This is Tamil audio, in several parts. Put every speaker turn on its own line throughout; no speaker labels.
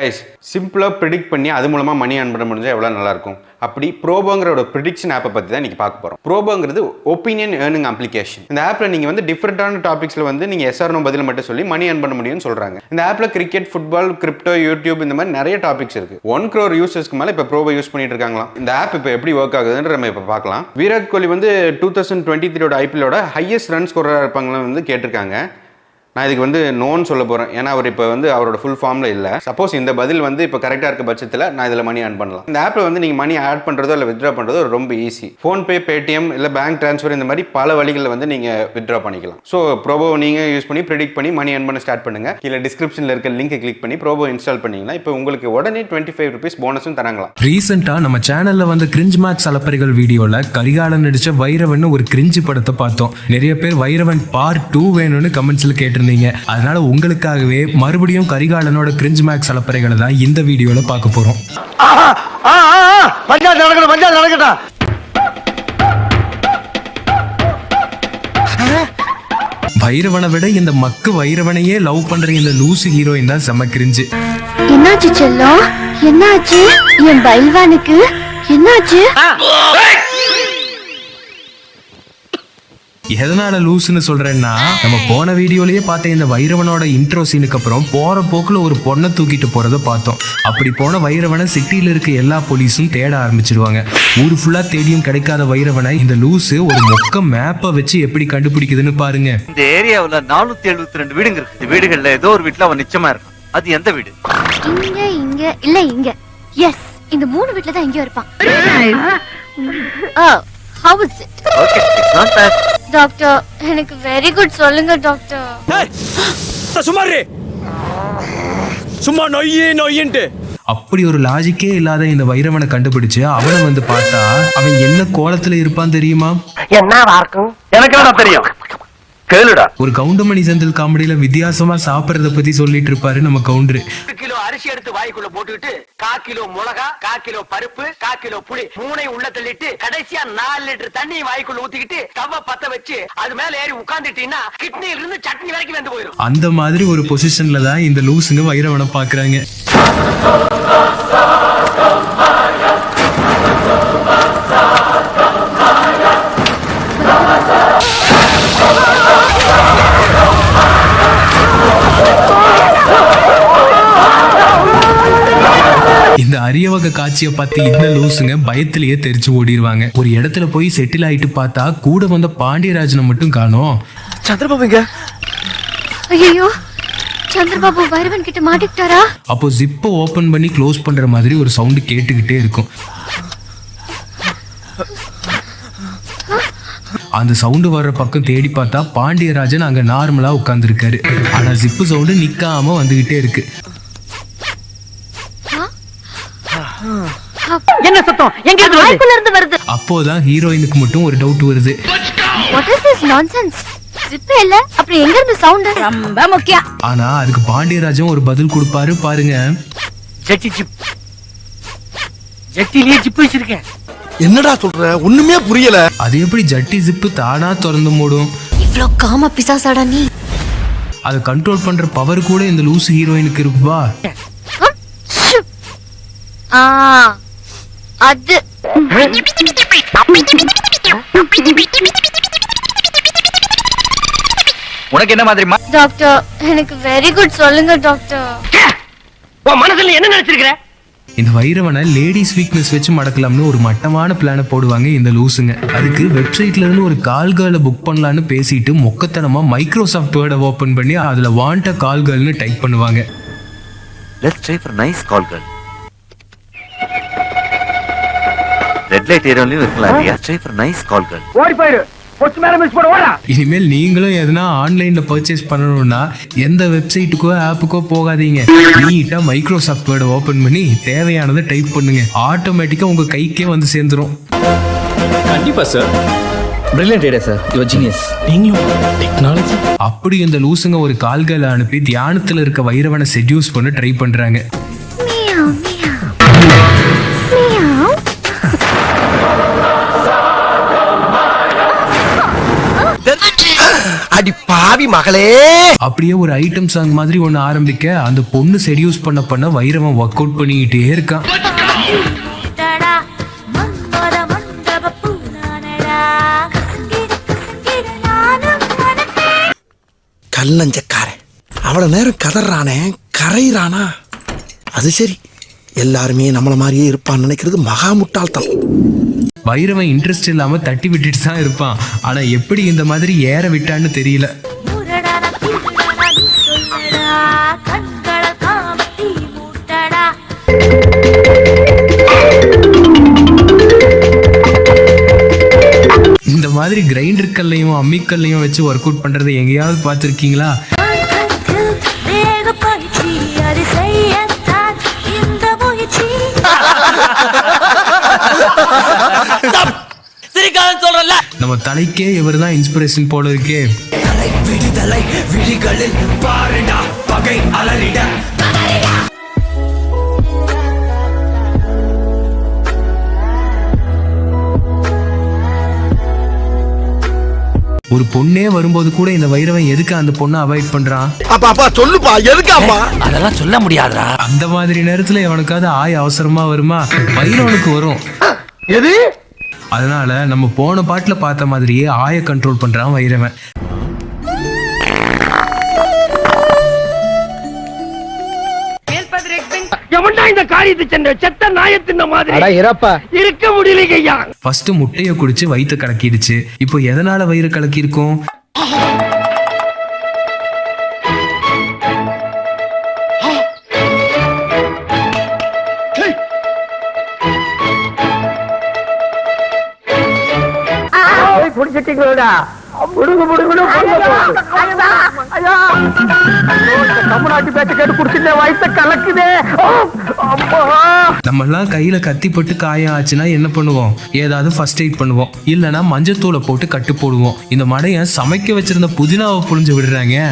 கைஸ் சிம்பிளாக ப்ரிடிக்ட் பண்ணி அது மூலமாக மணி ஏர்ன் பண்ண முடிஞ்சால் எவ்வளோ நல்லாயிருக்கும்? அப்படி ப்ரோபோங்கிற ஒரு ப்ரிடிக்ஷன் ஆப்பை பற்றி தான் இன்றைக்கி பார்க்க போகிறோம் ப்ரோபோங்கிறது ஒப்பீனியன் ஏர்னிங் அப்ளிகேஷன் இந்த ஆப்பில் நீங்கள் வந்து டிஃப்ரெண்ட்டான டாபிக்ஸில் வந்து நீங்கள் எஸ்ஆர்னோ பதில் மட்டும் சொல்லி மணி ஏர்ன் பண்ண முடியும்னு சொல்கிறாங்க இந்த ஆப்பில் கிரிக்கெட் ஃபுட்பால் கிரிப்டோ யூடியூப் இந்த மாதிரி நிறைய டாபிக்ஸ் இருக்குது ஒன் க்ரோர் யூசர்ஸ்க்கு மேலே இப்போ ப்ரோபோ யூஸ் பண்ணிட்டு இருக்காங்களாம். இந்த ஆப் இப்போ எப்படி ஒர்க் ஆகுதுன்ற நம்ம இப்போ பார்க்கலாம். விராட் கோலி வந்து டூ தௌசண்ட் டுவெண்ட்டி த்ரீயோட ஐபிஎலோட ஹையஸ்ட் ரன் ஸ்கோராக இருப்பாங்களா வந்து கேட்டிருக்காங்க. நான் இதுக்கு வந்து நோன்னு சொல்ல போகிறேன் ஏன்னா அவர் இப்போ வந்து அவரோட ஃபுல் ஃபார்மில் இல்லை. சப்போஸ் இந்த பதில் வந்து இப்போ கரெக்டாக இருக்க பட்சத்தில் நான் இதில் மணி ஆட் பண்ணலாம். இந்த ஆப்பில் வந்து நீங்கள் மணி ஆட் பண்ணுறதோ இல்லை வித்ட்ரா பண்ணுறதோ ரொம்ப ஈஸி ஃபோன்பே பேடிஎம் இல்லை பேங்க் ட்ரான்ஸ்ஃபர் இந்த மாதிரி பல வழிகளில் வந்து நீங்கள் வித்ட்ரா பண்ணிக்கலாம். ஸோ ப்ரோபோ நீங்கள் யூஸ் பண்ணி ப்ரிடிக்ட் பண்ணி மணி ஆன் பண்ண ஸ்டார்ட் பண்ணுங்கள் கீழே டிஸ்கிரிப்ஷனில் இருக்க லிங்கை கிளிக் பண்ணி ப்ரோபோ இன்ஸ்டால் பண்ணிங்கன்னா இப்போ உங்களுக்கு உடனே டுவெண்ட்டி ஃபைவ் ருபீஸ் போனஸும் தராங்களாம்
ரீசெண்டாக நம்ம சேனலில் வந்த கிரிஞ்ச் மேக்ஸ் அலப்பறைகள் வீடியோவில் கரிகாலன் நடித்த வைரவன் ஒரு கிரிஞ்சு படத்தை பார்த்தோம். நிறைய பேர் வைரவன் பார்ட் டூ வேணும்னு கமெண்ட்ஸில் கேட்டிருந்தாங்க. அதனால உங்களுக்காகவே மறுபடியும் கரிகாலனோட கிரிஞ்ச் மேக்ஸ் அலப்பறைகளை தான் இந்த வீடியோல பார்க்க போறோம்.
நடக்கட்டும் பஞ்சாயத்து நடக்கட்டும்.
வைரவனை விட இந்த மக்கு வைரவனையே லவ் பண்ற இந்த லூசு ஹீரோயின் தான் செம்ம கிரிஞ்சு
என்னாச்சு செல்லம்? என்னாச்சு? என் பைல்வானுக்கு? என்னாச்சு?
எதனால லூசுன்னு சொல்றேன்னா நம்ம போன வீடியோலயே பார்த்த இந்த வைரவனோட இன்ட்ரோ சீனுக்கு அப்புறம் போற போக்குல ஒரு பொண்ணை தூக்கிட்டு போறத பார்த்தோம். அப்படி போன வைரவனை சிட்டில இருக்க எல்லா போலீஸும் தேட ஆரம்பிச்சிருவாங்க. ஊர் ஃபுல்லா தேடியும் கிடைக்காத வைரவனை இந்த லூசு ஒரு மொக்க மேப்பை வச்சு எப்படி கண்டுபிடிக்குதுன்னு பாருங்க.
இந்த ஏரியாவுல நானூத்தி எழுபத்தி ரெண்டு வீடுங்க இருக்கு. இந்த வீடுகள்ல ஏதோ ஒரு வீட்டுல அவன் நிச்சயமா இருக்கான். அது எந்த வீடு?
இங்க இங்க இல்ல இங்க. எஸ் இந்த மூணு வீட்ல தான் எங்கேயோ இருப்பான். How is it
okay it's not bad
doctor எனக்கு வெரி குட் சொல்லுங்க டாக்டர்
சுமாரு சும்மா நொய்யு நொய்யின்ட்டு.
அப்படி ஒரு லாஜிக்கே இல்லாத இந்த வைரவனை கண்டுபிடிச்சு அவனை வந்து பார்த்தா அவன் என்ன கோலத்துல இருப்பான் தெரியுமா?
எனக்கு என்ன தெரியும். கேளுடா.
ஒரு கவுண்டமணி செந்தில் காமெடியில வித்தியாசமா சாப்பிட்றத பத்தி சொல்லிட்டு இருப்பாரு நம்ம கவுண்டரு.
கிலோ அரிசி எடுத்து வாய்க்குள்ள போட்டுக்கிட்டு கா கிலோ மிளகா கா கிலோ பருப்பு கா கிலோ புளி மூணை உள்ள தள்ளிட்டு கடைசியா நாலு லிட்டர் தண்ணி வாய்க்குள்ள ஊத்திக்கிட்டு ஸ்டவ்வ பத்த வச்சு அது மேல ஏறி உட்கார்ந்துட்டீங்கன்னா கிட்னில இருந்து சட்னி வரைக்கும் வந்து போயிடும்
அந்த மாதிரி ஒரு பொசிஷன்ல தான் இந்த லூசுங்க வைரவனை பாக்குறாங்க இந்த அரிய வகை காட்சியை பார்த்து இந்த லூசுங்க பயத்திலேயே தெரிச்சு ஓடிடுவாங்க ஒரு இடத்துல போய் செட்டில் ஆயிட்டு பார்த்தா கூட வந்த பாண்டியராஜனை மட்டும் காணோம்.
சந்திரபாபுங்க.
ஐயோ சந்திரபாபு வைரவன் கிட்ட மாட்டிக்கிட்டாரா?
அப்போ ஜிப்பை ஓபன் பண்ணி க்ளோஸ் பண்ற மாதிரி ஒரு சவுண்டு கேட்டுக்கிட்டே இருக்கும். அந்த சவுண்டு வர்ற பக்கம் தேடி பார்த்தா பாண்டியராஜன் அங்க நார்மலா உட்கார்ந்துருக்காரு. ஆனா ஜிப்பு சவுண்டு நிக்காம வந்துகிட்டே இருக்கு.
என்ன சத்தம்? எங்க இருந்து வருது?
இருந்து வருது.
அப்போதான் ஹீரோயினுக்கு மட்டும் ஒரு டவுட் வருது.
What is this nonsense zip இல்ல? அப்புறம் எங்க இருந்து சவுண்ட் ரொம்ப முக்கியம்.
ஆனா அதுக்கு பாண்டியராஜன் ஒரு பதில் கொடுப்பாரு பாருங்க.
ஜெட்டி ஜிப் ஜெட்டிலேயே ஜிப் வச்சிருக்கேன்.
என்னடா சொல்ற? ஒண்ணுமே புரியல.
அது எப்படி ஜட்டி ஜிப்பு தானா திறந்து மூடும்?
இவ்ளோ காம பிசாசாடா நீ.
அதை கண்ட்ரோல் பண்ற பவர் கூட இந்த லூசு ஹீரோயினுக்கு இருக்குவா.
ஆ. அது.
உனக்கு என்ன மாதிரி
டாக்டர் எனக்கு வெரி குட் சொல்லுங்க டாக்டர்
உன் மனசுல என்ன நினைச்சிருக்கிற?
இந்த வைரவனை லேடிஸ் வீக்னஸ் வச்சு மடக்கலாம்னு ஒரு மட்டமான பிளானை போடுவாங்க இந்த லூசுங்க. அதுக்கு வெப்சைட்ல இருந்து ஒரு கால்களை புக் பண்ணலான்னு பேசிட்டு மொக்கத்தனமா மைக்ரோசாஃப்ட் வேர்டை ஓபன் பண்ணி அதுல வாண்ட கால்கள்னு டைப் பண்ணுவாங்க.
Let's try for nice call girl red light ஏரியாலையும் இருக்கலாம் இல்லையா try for nice call girl
ஓடி போயிரு.
இனிமேல் நீங்களும் எதனா ஆன்லைன்ல பர்ச்சேஸ் பண்ணணும்னா எந்த வெப்சைட்டுக்கோ ஆப்புக்கோ போகாதீங்க. நீட்டா மைக்ரோசாஃப்ட் வேர்டை ஓபன் பண்ணி தேவையானதை டைப் பண்ணுங்க. ஆட்டோமேட்டிக்கா உங்க கைக்கே வந்து சேர்ந்துரும்.
கண்டிப்பா sir
brilliant idea sir your genius
நீங்களும் டெக்னாலஜி
அப்படி இந்த லூசுங்க ஒரு கால்களை அனுப்பி தியானத்துல இருக்க வைரவனை செட்யூஸ் பண்ண ட்ரை பண்றாங்க.
பாவி
மகளே.
அப்படியே ஒரு ஐட்டம் சாங் மாதிரி ஒன்று ஆரம்பிக்க அந்த பொண்ணு செடியூஸ் பண்ண பண்ண வைரவன் ஒர்க் அவுட் பண்ணிக்கிட்டே இருக்கான்.
கல்லஞ்சக்காரன். அவ்வளவு நேரம் கதறானே கரையிறானா? அது சரி. எல்லாருமே நம்மள மாதிரியே இருப்பான்னு நினைக்கிறது மகா முட்டாள்தனம்.
வைரவன் இன்ட்ரெஸ்ட் இல்லாம தட்டி விட்டுட்டு தான் இருப்பான். ஆனா எப்படி இந்த மாதிரி ஏற விட்டான்னு தெரியல. மாதிரி கிரைண்டர் கல்லையும் அம்மிக்கல்லையும் வச்சு ஒர்க் அவுட் பண்றதை எங்கேயாவது பார்த்துருக்கீங்களா? நம்ம தலைக்கே இவர் தான் இன்ஸ்பிரேஷன் போல இருக்கே.
விடுதலை விழிகளில் பாருடா பகை அலறிட.
ஒரு பொண்ணே வரும்போது கூட இந்த வைரவன் எதுக்கு அந்த பொண்ணை அவாய்ட் பண்றான்
அப்பா அப்பா சொல்லுப்பா எதுக்காப்பா?
அதெல்லாம் சொல்ல முடியாதுடா.
அந்த மாதிரி நேரத்துல எவனுக்காவது ஆய் அவசரமா வருமா? வைரவனுக்கு வரும்.
எது?
அதனால நம்ம போன பாட்டுல பார்த்த மாதிரியே ஆய கண்ட்ரோல் பண்றான் வைரவன்.
இந்த காரியத்தை சென்ற செத்த நாயத்தின் மாதிரி
இறப்பா.
இருக்க முடியலைங்க ஐயா.
ஃபர்ஸ்ட் முட்டையை குடிச்சு வயிற்று கலக்கிடுச்சு. இப்போ எதனால வயிறு கலக்கி இருக்கும்
குடிச்சிட்டீங்களா தமிழ்நாட்டு பேச்ச கேட்டு குடிச்சிருந்த வயசை கலக்குதே. அம்மா.
நம்ம எல்லாம் கையில கத்தி பட்டு காயம் ஆச்சுன்னா என்ன பண்ணுவோம்? ஏதாவது ஃபர்ஸ்ட் எய்ட் பண்ணுவோம். இல்லைன்னா மஞ்சத்தூளை போட்டு கட்டு போடுவோம். இந்த மடையன் சமைக்க வச்சிருந்த புதினாவை புழிஞ்சு விடுறாங்க.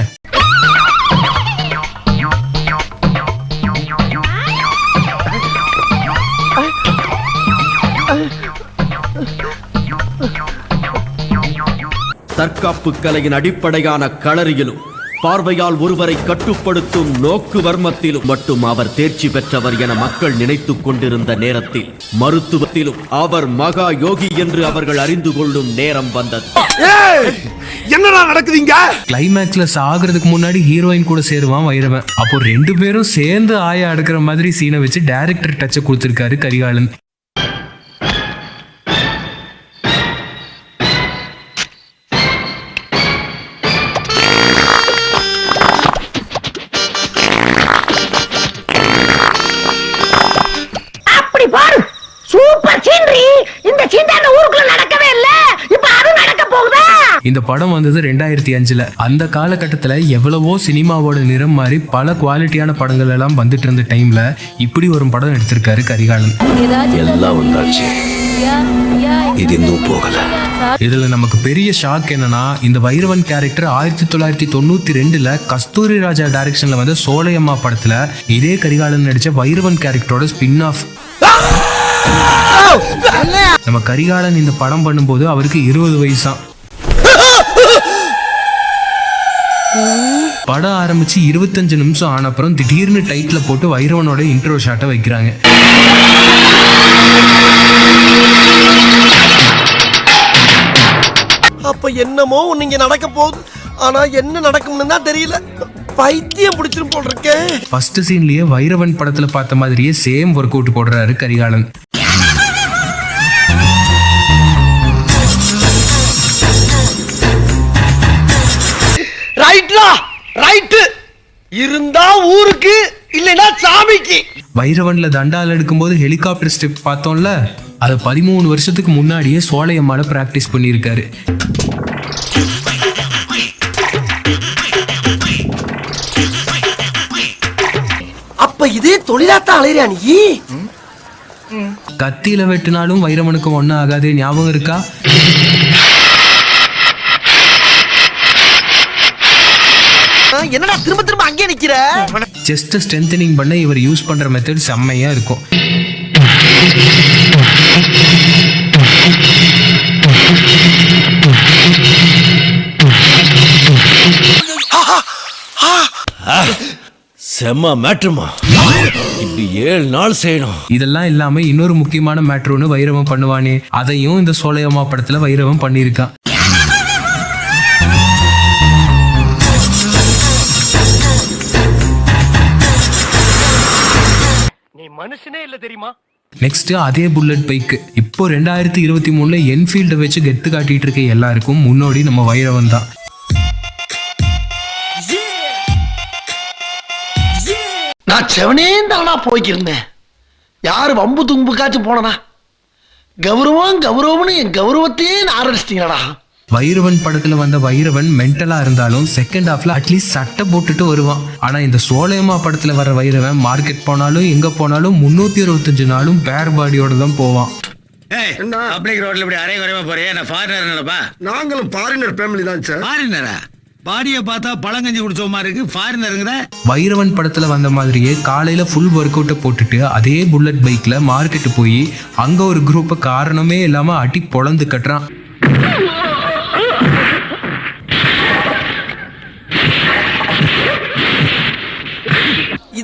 தற்காப்பு கலையின் அடிப்படையான களரியிலும் பார்வையால் ஒருவரை கட்டுப்படுத்தும் நோக்கு வர்மத்திலும் மட்டும் அவர் தேர்ச்சி பெற்றவர் என மக்கள் நினைத்துக் கொண்டிருந்த நேரத்தில் மருத்துவத்திலும் அவர் மகா யோகி என்று அவர்கள் அறிந்து கொள்ளும் நேரம் வந்தது.
என்னடா நடக்குதுங்க?
கிளைமேக்ஸ்ல சாகிறதுக்கு முன்னாடி ஹீரோயின் கூட சேருவான் வைரவன். அப்போ ரெண்டு பேரும் சேர்ந்து ஆயா அடுக்கிற மாதிரி சீனை வச்சு டைரக்டர் டச்சை கொடுத்துருக்காரு கரிகாலன்.
இந்த
படம் வந்தது ரெண்டாயிரத்தி அஞ்சுல. அந்த காலகட்டத்துல எவ்வளவோ சினிமாவோட நிறம் மாறி பல குவாலிட்டியான படங்கள் எல்லாம் வந்துட்டு இருந்த டைம்ல இப்படி ஒரு படம் எடுத்திருக்காரு கரிகாலன்.
எல்லாம் வந்தாச்சு. இது இன்னும் போகல.
இதுல நமக்கு பெரிய ஷாக் என்னன்னா இந்த வைரவன் கேரக்டர் ஆயிரத்தி தொள்ளாயிரத்தி தொண்ணூத்தி ரெண்டுல கஸ்தூரி ராஜா டைரக்ஷன்ல வந்த சோலையம்மா படத்துல இதே கரிகாலன் நடிச்ச வைரவன் கேரக்டரோட ஸ்பின் ஆஃப் நம்ம கரிகாலன் இந்த படம் பண்ணும்போது அவருக்கு இருபது வயசாம் படம் ஆரம்பிச்சு இருபத்தஞ்சு நிமிஷம் ஆன அப்புறம் திடீர்னு டைட்டில போட்டு வைரவனோட இன்ட்ரோ ஷாட்டை வைக்கிறாங்க.
அப்ப என்னமோ இங்க நடக்க போகுது. ஆனா என்ன நடக்கும்னு தான் தெரியல. பைத்தியம் பிடிச்சிரும் போல் இருக்கேன்
ஃபர்ஸ்ட் சீன்லயே வைரவன் படத்துல பார்த்த மாதிரியே சேம் ஒர்க் அவுட் போடுறாரு கரிகாலன்.
ரைட்டு. இருந்தா ஊருக்கு இல்லைன்னா சாமிக்கு.
வைரவன்ல தண்டால் எடுக்கும்போது ஹெலிகாப்டர் ஸ்டெப் பார்த்தோம்ல அதை பதிமூணு வருஷத்துக்கு முன்னாடியே சோலையம்மால பிராக்டிஸ் பண்ணியிருக்காரு.
அப்ப இதே தொழிலாத்தான் அலையிறியா நீ?
கத்தியில வெட்டினாலும் வைரவனுக்கு ஒன்றும் ஆகாது ஞாபகம் இருக்கா?
என்னடா திரும்ப திரும்ப அங்கே நிக்கிற?
செஸ்ட்டை ஸ்ட்ரென்தனிங் பண்ண இவர் யூஸ் பண்ற மெத்தட் செம்மையா இருக்கும்.
செம்ம மேட்ருமா இப்படி ஏழு நாள் செய்யணும்.
இதெல்லாம் இல்லாம இன்னொரு முக்கியமான மேட்ரு ஒன்று வைரவன் பண்ணுவானே. அதையும் இந்த சோலையம்மா படத்துல வைரவன் பண்ணியிருக்கான்
மனுஷனே இல்ல தெரியுமா?
நெக்ஸ்ட் அதே புல்லட் பைக்கு இப்போ ரெண்டாயிரத்தி இருபத்தி மூணுல என்ஃபீல்டை வச்சு கெத்து காட்டிட்டு இருக்க எல்லாருக்கும் முன்னோடி நம்ம வைரவன் தான்.
நான் செவனே தானா போய்க்கிருந்தேன். யாரு வம்பு தும்புக்காச்சும் போனனா? கௌரவம் கௌரவம்னு என் கௌரவத்தையே ஆரம்பிச்சிட்டீங்களா
வைரவன் படத்துல வந்த வைரவன் மென்டலா இருந்தாலும் செகண்ட் ஹாஃப்ல அட்லீஸ்ட் சட்டை போட்டுட்டு வருவான். ஆனா இந்த சோலையம்மா படத்துல வர வைரவன் மார்க்கெட் போனாலும் எங்க போனாலும் முன்னூத்தி அறுபத்தஞ்சு நாளும் பேர் பாடியோட தான் போவான்.
பப்ளிக் ரோட்ல இப்படி அரை குறைமா போறியா? நான் ஃபாரினர் நினைப்பா
நாங்களும் ஃபாரினர் ஃபேமிலி தான் சார்
ஃபாரினரா பாடியை பார்த்தா பழங்கஞ்சி குடிச்ச மாதிரி இருக்கு. ஃபாரினருங்கிற
வைரவன் படத்துல வந்த மாதிரியே காலையில ஃபுல் ஒர்க் அவுட்டை போட்டுட்டு அதே புல்லட் பைக்ல மார்க்கெட்டு போய் அங்க ஒரு குரூப்பை காரணமே இல்லாம அடி பொழந்து கட்டுறான்.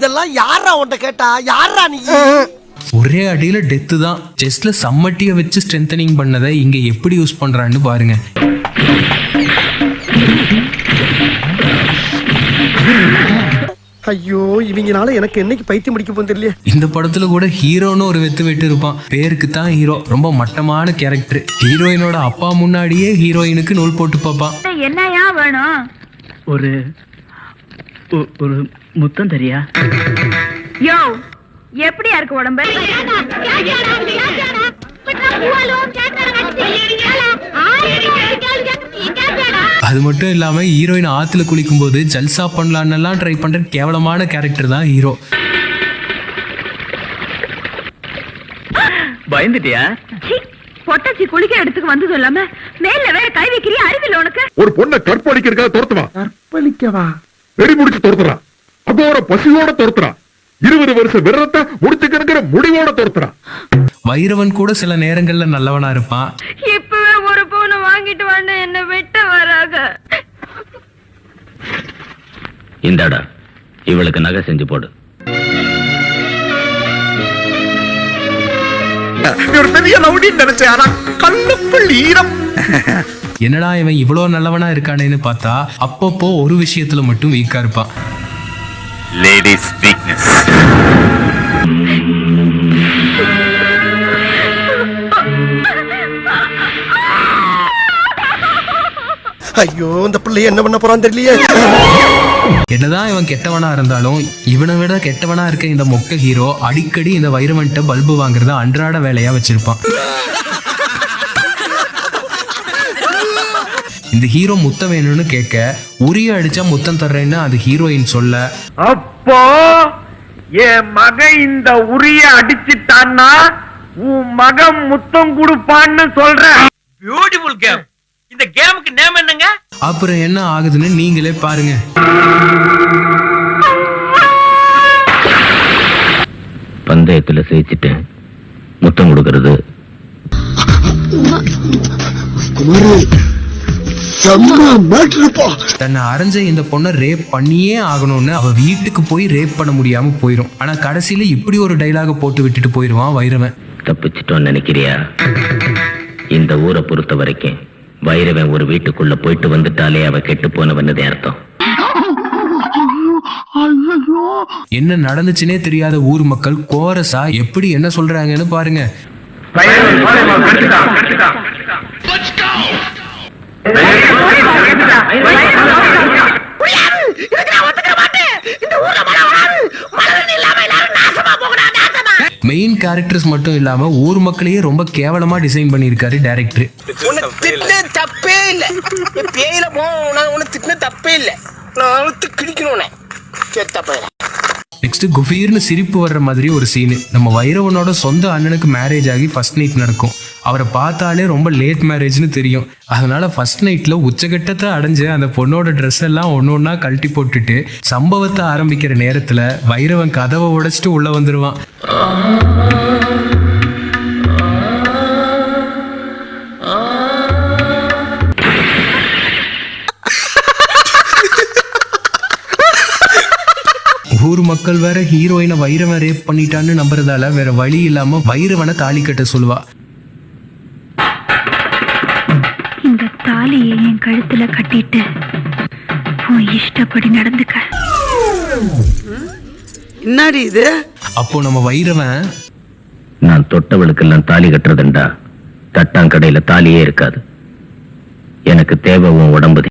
இதெல்லாம் யாரா உன்ட்ட கேட்டா? யாரா நீ?
ஒரே அடியில டெத்து தான். செஸ்ட்ல சம்மட்டியை வச்சு ஸ்ட்ரென்தனிங் பண்ணதை இங்க எப்படி யூஸ் பண்றான்னு பாருங்க.
ஐயோ இவங்கனால எனக்கு என்னைக்கு பைத்தியம் முடிக்க போகும் தெரியல
இந்த படத்துல கூட ஹீரோன்னு ஒரு வெத்து வெட்டு இருப்பான். பேருக்கு தான் ஹீரோ ரொம்ப மட்டமான கேரக்டர் ஹீரோயினோட அப்பா முன்னாடியே ஹீரோயினுக்கு நூல் போட்டு பார்ப்பான்.
என்னையா வேணும்?
ஒரு ஒரு முத்தம் தெரியா?
யோ எப்படியா இருக்கு உடம்பு?
அது மட்டும் இல்லாம ஹீரோயின் ஆத்துல குளிக்கும் போது ஜல்சா பண்ணலான்னெல்லாம் ட்ரை பண்ற கேவலமான கேரக்டர் தான் ஹீரோ.
பயந்துட்டியா?
பொட்டச்சி குளிக்க இடத்துக்கு வந்ததும் இல்லாம மேல வேற கை வைக்கிறியா? அறிவில்ல உனக்கு.
ஒரு பொண்ணை கற்பழிக்கிறதுக்காக துரத்துவான்
கற்பழிக்கவா?
வெடி முடிச்சு துரத்துறான். அதோட பசியோட துரத்துறான். இருபது வருஷம் விரதத்தை முடிச்சுக்கிற முடிவோட துரத்துறான்.
வைரவன் கூட சில நேரங்கள்ல நல்லவனா இருப்பான்.
இப்பவே ஒரு பவுன் வாங்கிட்டு வான்னு என்ன வெட்ட வராக.
இந்தாடா இவளுக்கு நகை செஞ்சு போடு.
ஒரு பெரிய ரவுடின்னு நினைச்சேன். ஆனா கண்ணுக்குள் ஈரம்.
என்னடா இவன் இவ்வளோ நல்லவனா இருக்கானேன்னு பார்த்தா அப்பப்போ ஒரு விஷயத்துல மட்டும் வீக்கா இருப்பான்.
லேடிஸ் வீக்னஸ்
ஐயோ இந்த பிள்ளைய என்ன பண்ண போறான்னு தெரியலையே.
என்னதான் இவன் கெட்டவனா இருந்தாலும் இவனை விட கெட்டவனா இருக்க இந்த மொக்க ஹீரோ அடிக்கடி இந்த வைரவன்ட்ட பல்பு வாங்குறத அன்றாட வேலையா வச்சிருப்பான். இந்த ஹீரோ முத்தம் வேணும்னு கேட்க உரிய அடிச்சா முத்தம் தர்றேன்னு அது ஹீரோயின் சொல்ல.
அப்போ என் மகன் இந்த உரிய அடிச்சுட்டான்னா உன் மகன் முத்தம் கொடுப்பான்னு சொல்றேன் பியூட்டிஃபுல் கேம் இந்த கேமுக்கு நேம் என்னங்க?
அப்புறம் என்ன ஆகுதுன்னு நீங்களே பாருங்க.
பந்தயத்துல ஜெயிச்சிட்டேன் முத்தம் கொடுக்கறது.
தன்னை அரைஞ்ச இந்த பொண்ணை ரேப் பண்ணியே ஆகணும்னு அவ வீட்டுக்கு போய் ரேப் பண்ண முடியாம போயிடும் ஆனா கடைசியில இப்படி ஒரு டைலாக போட்டு விட்டுட்டு போயிடுவான் வைரவன்.
தப்பிச்சிட்டோன்னு நினைக்கிறியா? இந்த ஊரை பொறுத்த வரைக்கும் வைரவன் ஒரு வீட்டுக்குள்ள போயிட்டு வந்துட்டாலே அவ கெட்டு போனவன்னதே அர்த்தம்.
என்ன நடந்துச்சுனே தெரியாத ஊர் மக்கள் கோரஸா எப்படி என்ன சொல்றாங்கன்னு பாருங்க. மெயின் கேரக்டர்ஸ் மட்டும் இல்லாம ஊர் மக்களையே ரொம்ப கேவலமா டிசைன் பண்ணிருக்காரு டைரக்டர்
தப்பே இல்ல. பேயில போன உனக்கு திட்டின தப்பே இல்ல. நான் கிடிக்கணும் செத்த பையன்
நெக்ஸ்ட் குபீர்னு சிரிப்பு வர்ற மாதிரி ஒரு சீனு நம்ம வைரவனோட சொந்த அண்ணனுக்கு மேரேஜ் ஆகி ஃபர்ஸ்ட் நைட் நடக்கும். அவரை பார்த்தாலே ரொம்ப லேட் மேரேஜ்னு தெரியும். அதனால ஃபர்ஸ்ட் நைட்ல உச்சகட்டத்தை அடைஞ்சு அந்த பொண்ணோட ட்ரெஸ் எல்லாம் ஒன்று ஒன்றா கழட்டி போட்டுட்டு சம்பவத்தை ஆரம்பிக்கிற நேரத்துல வைரவன் கதவை உடைச்சிட்டு உள்ள வந்துருவான். மக்கள் வேற ஹீரோயினை வைரவன் ரேப் பண்ணிட்டான்னு நம்புறதால வேற வழி இல்லாம வைரவனை தாலி கட்ட சொல்லுவா.
இந்த தாலியை என் கழுத்துல கட்டிட்டு உன் இஷ்டப்படி நடந்துக்க.
என்னடி இது?
அப்போ நம்ம வைரவன்
நான் தொட்டவளுக்கெல்லாம் தாலி கட்டுறதுண்டா. தட்டாங்கடையில தாலியே இருக்காது. எனக்கு தேவை உன் உடம்பு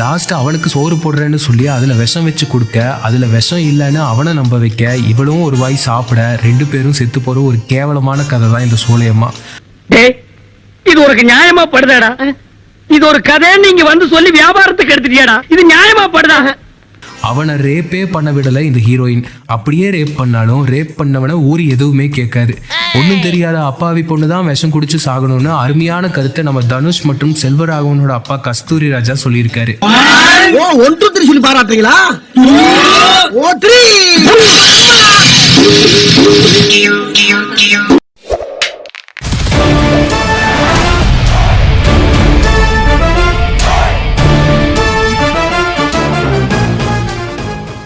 லாஸ்ட் அவனுக்கு சோறு போடுறேன்னு சொல்லி அதுல விஷம் வச்சு கொடுக்க அதுல விஷம் இல்லைன்னு அவனை நம்ப வைக்க இவளும் ஒரு வாய் சாப்பிட ரெண்டு பேரும் செத்து போற ஒரு கேவலமான கதை தான் இந்த சோலையம்மா.
டேய் இது உனக்கு நியாயமா படுதாடா? இது ஒரு கதை நீங்க வந்து சொல்லி வியாபாரத்துக்கு எடுத்துட்டியாடா? இது நியாயமா படுதா?
அவனை ரேப்பே பண்ண விடல இந்த ஹீரோயின் அப்படியே ரேப் பண்ணாலும் ரேப் பண்ணவனை ஊர் எதுவுமே கேட்காது. ஒன்றும் தெரியாத அப்பாவி பொண்ணு தான் விஷம் குடிச்சு சாகணும்னு அருமையான கருத்தை நம்ம தனுஷ் மற்றும் செல்வராகவனோட அப்பா கஸ்தூரி ராஜா சொல்லியிருக்காரு.
ஒன்று திரு சொல்லி பாராட்டுறீங்களா?